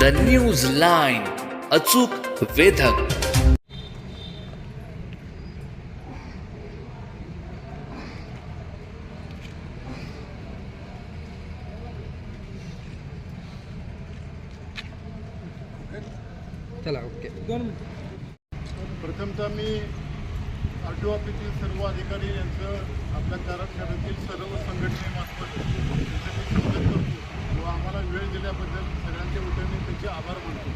The news line अचूक वेधक. चला okay. प्रथमतः मी आर टी ऑफिसतील सर्व अधिकारी यांचं आपल्या कार्यक्षेत्रातील सर्व संघटनेमार्फत त्यांचं मी स्वागत करतो व आम्हाला वेळ दिल्याबद्दल त्यांचे आभार मानतो.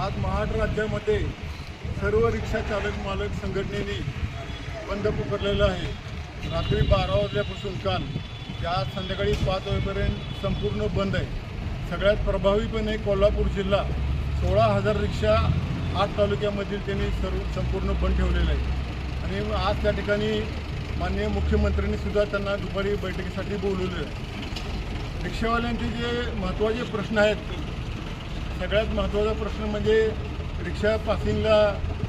आज महाराष्ट्र राज्यामध्ये सर्व रिक्षा चालक मालक संघटनेने बंद पुकारलेलं आहे. रात्री बारा वाजल्यापासून काल ते आज संध्याकाळी पाच वाजेपर्यंत संपूर्ण बंद आहे. सगळ्यात प्रभावीपणे कोल्हापूर जिल्हा सोळा हजार रिक्षा आठ तालुक्यामधील त्यांनी सर्व संपूर्ण बंद ठेवलेलं आहे. आणि आज त्या ठिकाणी माननीय मुख्यमंत्र्यांनी सुद्धा त्यांना दुपारी बैठकीसाठी बोलवलेलं आहे. रिक्षावाल्यांचे जे महत्त्वाचे प्रश्न आहेत सगळ्यात महत्त्वाचा प्रश्न म्हणजे रिक्षा पासिंगला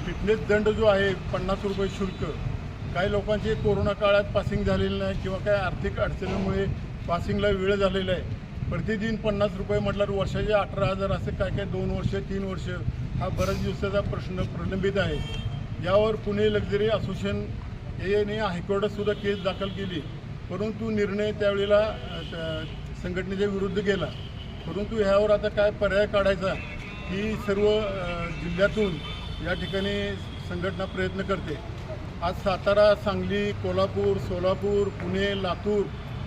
फिटनेस दंड जो आहे पन्नास रुपये शुल्क काही लोकांचे कोरोना काळात पासिंग झालेलं नाही किंवा काही आर्थिक अडचणीमुळे पासिंगला वेळ झालेला आहे. प्रतिदिन पन्नास रुपये म्हटल्यावर वर्षाचे अठरा हजार असे काय काय दोन वर्ष तीन वर्ष हा बऱ्याच दिवसाचा प्रश्न प्रलंबित आहे. यावर पुणे लक्झरी असोसिएशन याने हायकोर्टातसुद्धा केस दाखल केली परंतु निर्णय त्यावेळेला संघटनेच्या विरुद्ध गेला. परंतु ह्यावर आता काय पर्याय काढायचा ही सर्व जिल्ह्यातून या ठिकाणी संघटना प्रयत्न करते. आज सातारा सांगली कोल्हापूर सोलापूर पुणे लातूर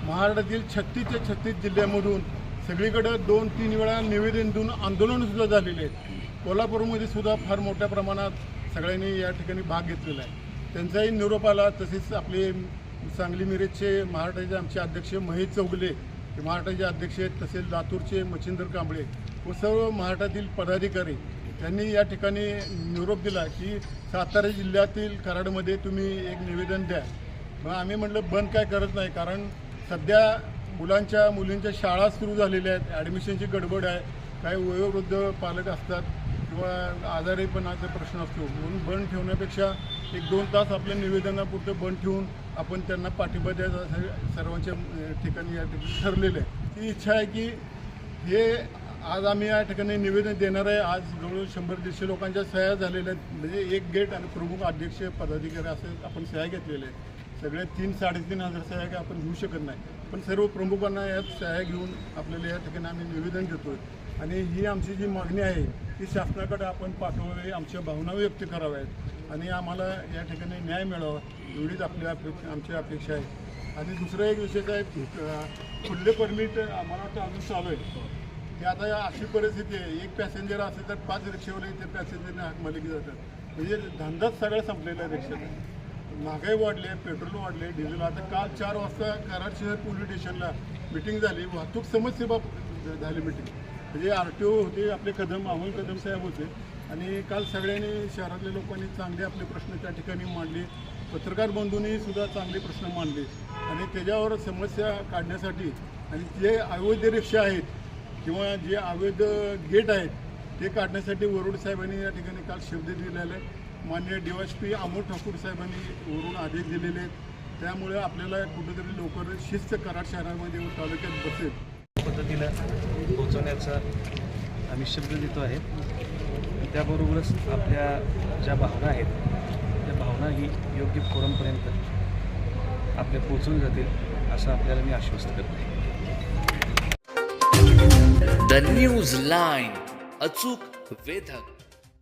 महाराष्ट्रातील छत्तीसच्या छत्तीस जिल्ह्यामधून सगळीकडे दोन तीन वेळा निवेदन देऊन आंदोलनसुद्धा झालेले आहेत. कोल्हापूरमध्ये सुद्धा फार मोठ्या प्रमाणात सगळ्यांनी या ठिकाणी भाग घेतलेला आहे. त्यांचाही निरोप आला तसेच आपले सांगली मिरजचे महाराष्ट्राचे आमचे अध्यक्ष महेश चौगले महाराष्ट्राचे अध्यक्ष आहेत तसेच लातूरचे मच्छिंदर कांबळे व सर्व महाराष्ट्रातील पदाधिकारी त्यांनी या ठिकाणी निरोप दिला की सातारा जिल्ह्यातील कराडमध्ये तुम्ही एक निवेदन द्या. मग आम्ही म्हटलं बंद काय करत नाही कारण सध्या मुलांच्या मुलींच्या शाळा सुरू झालेल्या आहेत ॲडमिशनची गडबड आहे काही वयोवृद्ध पालक असतात किंवा आजारीपणाचा प्रश्न असतो. म्हणून बंद ठेवण्यापेक्षा एक दोन तास आपल्या निवेदनापुरतं बंद ठेवून आपण त्यांना पाठिंबा द्यायचा सर्वांच्या ठिकाणी या ठिकाणी ठरलेलं आहे. ती इच्छा आहे की हे आज आम्ही या ठिकाणी निवेदन देणार आहे. आज जवळ शंभर दीडशे लोकांच्या सह्या झालेल्या आहेत. म्हणजे एक गेट आणि प्रमुख अध्यक्ष पदाधिकारी असे आपण सह्या घेतलेल्या आहेत. सगळे तीन साडेतीन हजार सह्या काय आपण घेऊ शकत नाही. पण सर्व प्रमुखांना यात सह्या घेऊन आपल्याला या ठिकाणी आम्ही निवेदन देतोय. आणि ही आमची जी मागणी आहे ती शासनाकडे आपण पाठवावी आमच्या भावना व्यक्त कराव्यात. आणि आम्हाला या ठिकाणी न्याय मिळावा एवढीच आपली अपेक्षा आमची अपेक्षा आहे. आणि दुसरं एक विषय आहे अं, खुल्ले परमिट आम्हाला वाटतं अजून चालू आहे. की आता या अशी परिस्थिती आहे एक पॅसेंजर असेल तर पाच रिक्षेवाले ते पॅसेंजरने हाक मालकी जातात. म्हणजे धंदाच सगळा संपलेला आहे रिक्षाचा महागाई वाढली आहे पेट्रोल वाढले डिझेल आता काल चार वाजता कराड शहर पोलीस स्टेशनला मिटिंग झाली. वाहतूक समस्येबाबत झाली मिटिंग म्हणजे आर टी ओ होते आपले कदम अमोल कदम साहेब होते. आणि काल सगळ्यांनी शहरातल्या लोकांनी चांगले आपले प्रश्न त्या ठिकाणी मांडले. पत्रकार बंधूंनी सुद्धा चांगले प्रश्न मांडले. आणि त्याच्यावर समस्या काढण्यासाठी आणि जे अवैध रिक्षा आहेत किंवा जे अवैध गेट आहेत ते काढण्यासाठी वरुड साहेबांनी या ठिकाणी काल शब्द दिलेला आहे मान्य D Y P Amol Thakur साहेबांनी वरून आदेश दिलेले आहेत. त्यामुळे आपल्याला कुठेतरी लवकर शिस्त कराड शहरामध्ये तालुक्यात बसेल. पद्धतीनं पोहोचवण्याचा आम्ही शब्द देतो आहे. त्याबरोबरच आपल्या ज्या भावना आहेत त्या भावना ही योग्य फोरमपर्यंत आपल्या पोहोचून जातील असं आपल्याला मी आश्वस्त करतो. द न्यूज लाईन अचूक वेधक.